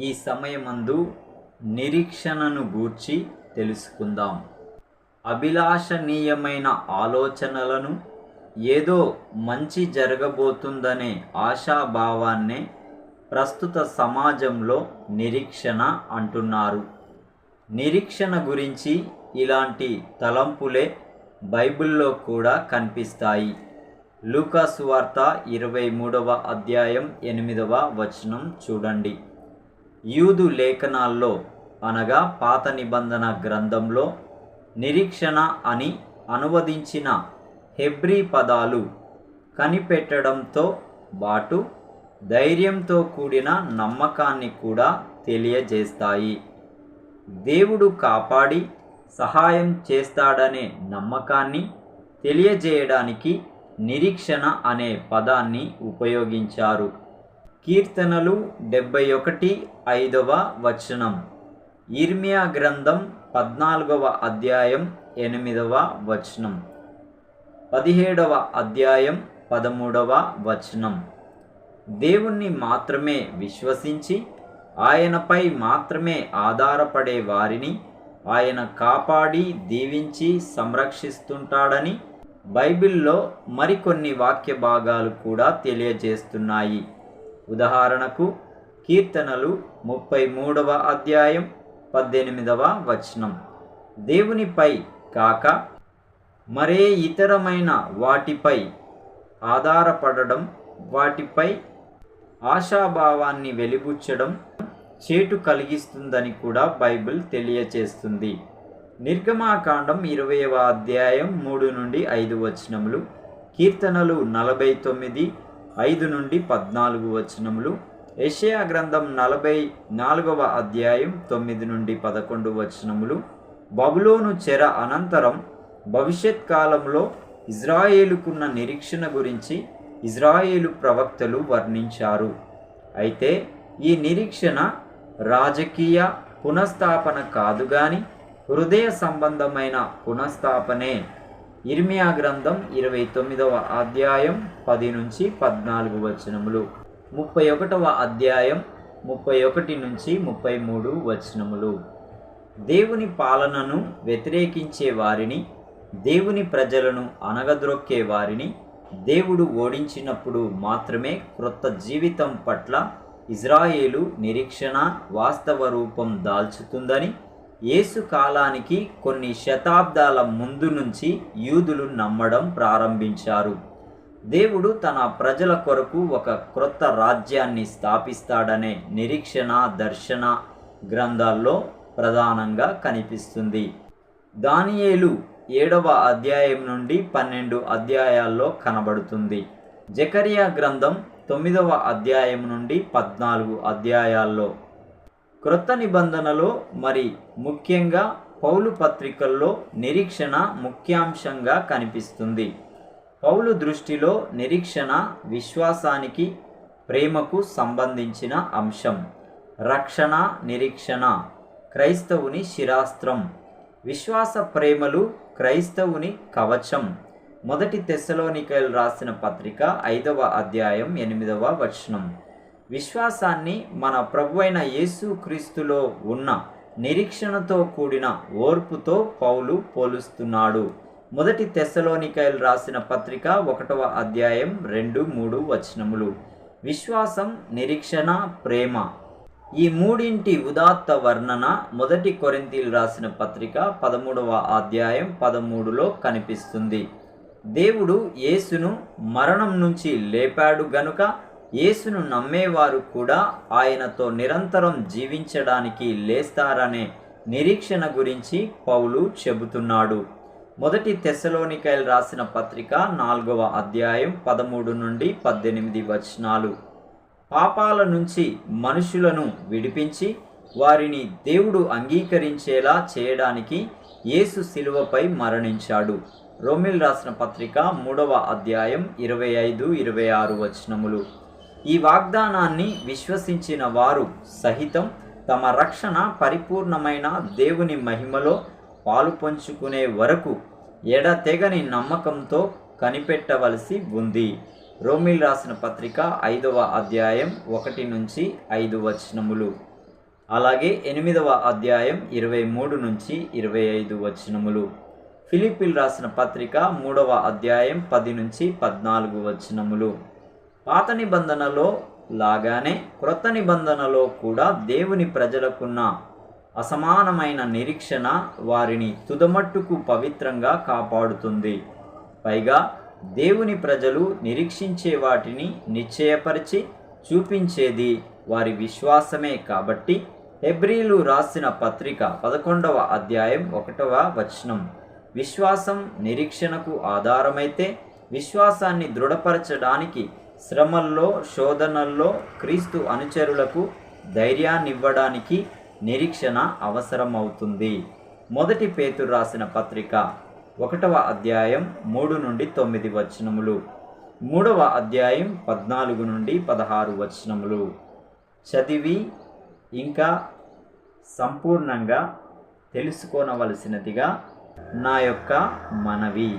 ఈ సమయమందు నిరీక్షణను గూర్చి తెలుసుకుందాం. అభిలాషణీయమైన ఆలోచనలను ఏదో మంచి జరగబోతుందనే ఆశాభావాన్నే ప్రస్తుత సమాజంలో నిరీక్షణ అంటున్నారు. నిరీక్షణ గురించి ఇలాంటి తలంపులే బైబిల్లో కూడా కనిపిస్తాయి. లూకాసు వార్త ఇరవై మూడవ అధ్యాయం ఎనిమిదవ వచనం చూడండి. యూదు లేఖనాల్లో అనగా పాత నిబంధన గ్రంథంలో నిరీక్షణ అని అనువదించిన హెబ్రీ పదాలు కనిపెట్టడంతో బాటు ధైర్యంతో కూడిన నమ్మకాన్ని కూడా తెలియజేస్తాయి. దేవుడు కాపాడి సహాయం చేస్తాడనే నమ్మకాన్ని తెలియజేయడానికి నిరీక్షణ అనే పదాన్ని ఉపయోగించారు. కీర్తనలు డెబ్బై ఒకటి ఐదవ వచనం. ఇర్మియా గ్రంథం పద్నాలుగవ అధ్యాయం ఎనిమిదవ వచనం. పదిహేడవ అధ్యాయం పదమూడవ వచనం. దేవుణ్ణి మాత్రమే విశ్వసించి ఆయనపై మాత్రమే ఆధారపడే వారిని ఆయన కాపాడి దీవించి సంరక్షిస్తుంటాడని బైబిల్లో మరికొన్ని వాక్య భాగాలు కూడా తెలియజేస్తున్నాయి. ఉదాహరణకు కీర్తనలు ముప్పై మూడవ అధ్యాయం పద్దెనిమిదవ వచనం. దేవునిపై కాక మరే ఇతరమైన వాటిపై ఆధారపడడం వాటిపై ఆశాభావాన్ని వెలిబుచ్చడం చేటు కలిగిస్తుందని కూడా బైబిల్ తెలియచేస్తుంది. నిర్గమాకాండం ఇరవైవ అధ్యాయం మూడు నుండి ఐదు వచనములు కీర్తనలు నలభై తొమ్మిది ఐదు నుండి పద్నాలుగు వచనములు. యషయా గ్రంథం నలభై నాలుగవ అధ్యాయం తొమ్మిది నుండి పదకొండు వచనములు. బబులోను చెర అనంతరం భవిష్యత్ కాలంలో ఇజ్రాయేలుకున్న నిరీక్షణ గురించి ఇజ్రాయేలు ప్రవక్తలు వర్ణించారు. అయితే ఈ నిరీక్షణ రాజకీయ పునఃస్థాపన కాదు కానీ హృదయ సంబంధమైన పునఃస్థాపనే. ఇర్మియా గ్రంథం ఇరవై తొమ్మిదవ అధ్యాయం పది నుంచి పద్నాలుగు వచనములు ముప్పై ఒకటవ అధ్యాయం ముప్పై ఒకటి నుంచి ముప్పై మూడు వచనములు. దేవుని పాలనను వ్యతిరేకించే వారిని దేవుని ప్రజలను అనగద్రొక్కే వారిని దేవుడు ఓడించినప్పుడు మాత్రమే క్రొత్త జీవితం పట్ల ఇజ్రాయేలు నిరీక్షణ వాస్తవ రూపం దాల్చుతుందని యేసు కాలానికి కొన్ని శతాబ్దాల ముందు నుంచి యూదులు నమ్మడం ప్రారంభించారు. దేవుడు తన ప్రజల కొరకు ఒక క్రొత్త రాజ్యాన్ని స్థాపిస్తాడనే నిరీక్షణ దర్శన గ్రంథాల్లో ప్రధానంగా కనిపిస్తుంది. దానియేలు ఏడవ అధ్యాయం నుండి పన్నెండు అధ్యాయాల్లో కనబడుతుంది. జకరియా గ్రంథం తొమ్మిదవ అధ్యాయం నుండి పద్నాలుగు అధ్యాయాల్లో క్రొత్త నిబంధనలో మరి ముఖ్యంగా పౌలు పత్రికల్లో నిరీక్షణ ముఖ్యాంశంగా కనిపిస్తుంది. పౌలు దృష్టిలో నిరీక్షణ విశ్వాసానికి ప్రేమకు సంబంధించిన అంశం. రక్షణ నిరీక్షణ క్రైస్తవుని శిరాస్త్రం. విశ్వాస ప్రేమలు క్రైస్తవుని కవచం. మొదటి తెస్సలోనికలు రాసిన పత్రిక ఐదవ అధ్యాయం ఎనిమిదవ వచనం. విశ్వాసాన్ని మన ప్రభువైన యేసు క్రీస్తులో ఉన్న నిరీక్షణతో కూడిన ఓర్పుతో పౌలు పోలుస్తున్నాడు. మొదటి తెస్సలోనికాయలు రాసిన పత్రిక ఒకటవ అధ్యాయం రెండు మూడు వచనములు. విశ్వాసం నిరీక్షణ ప్రేమ. ఈ మూడింటి ఉదాత్త వర్ణన మొదటి కొరింతీలు రాసిన పత్రిక పదమూడవ అధ్యాయం పదమూడులో కనిపిస్తుంది. దేవుడు యేసును మరణం నుంచి లేపాడు గనుక యేసును నమ్మేవారు కూడా ఆయనతో నిరంతరం జీవించడానికి లేస్తారనే నిరీక్షణ గురించి పౌలు చెబుతున్నాడు. మొదటి తెస్సలోనికైలు రాసిన పత్రిక నాలుగవ అధ్యాయం పదమూడు నుండి పద్దెనిమిది వచనాలు. పాపాల నుంచి మనుషులను విడిపించి వారిని దేవుడు అంగీకరించేలా చేయడానికి యేసు శిలువపై మరణించాడు. రోమిల్ రాసిన పత్రిక మూడవ అధ్యాయం ఇరవై ఐదు ఇరవై ఆరు వచనములు. ఈ వాగ్దానాన్ని విశ్వసించిన వారు సహితం తమ రక్షణ పరిపూర్ణమైన దేవుని మహిమలో పాలు పంచుకునే వరకు ఎడతెగని నమ్మకంతో కనిపెట్టవలసి ఉంది. రోమిల్ రాసిన పత్రిక ఐదవ అధ్యాయం ఒకటి నుంచి ఐదు వచనములు. అలాగే ఎనిమిదవ అధ్యాయం ఇరవై మూడు నుంచి ఇరవై ఐదు వచనములు. ఫిలిపిల్ రాసిన పత్రిక మూడవ అధ్యాయం పది నుంచి పద్నాలుగు వచనములు. పాత నిబంధనలో లాగానే క్రొత్త నిబంధనలో కూడా దేవుని ప్రజలకున్న అసమానమైన నిరీక్షణ వారిని తుదమట్టుకు పవిత్రంగా కాపాడుతుంది. పైగా దేవుని ప్రజలు నిరీక్షించే వాటిని నిశ్చయపరిచి చూపించేది వారి విశ్వాసమే కాబట్టి హెబ్రీలు రాసిన పత్రిక పదకొండవ అధ్యాయం ఒకటవ వచనం. విశ్వాసం నిరీక్షణకు ఆధారమైతే విశ్వాసాన్ని దృఢపరచడానికి శ్రమల్లో శోధనల్లో క్రీస్తు అనుచరులకు ధైర్యాన్నివ్వడానికి నిరీక్షణ అవసరమవుతుంది. మొదటి పేతురు రాసిన పత్రిక ఒకటవ అధ్యాయం మూడు నుండి తొమ్మిది వచనములు. మూడవ అధ్యాయం పద్నాలుగు నుండి పదహారు వచనములు. చదివి ఇంకా సంపూర్ణంగా తెలుసుకోనవలసినదిగా నా యొక్క మనవి.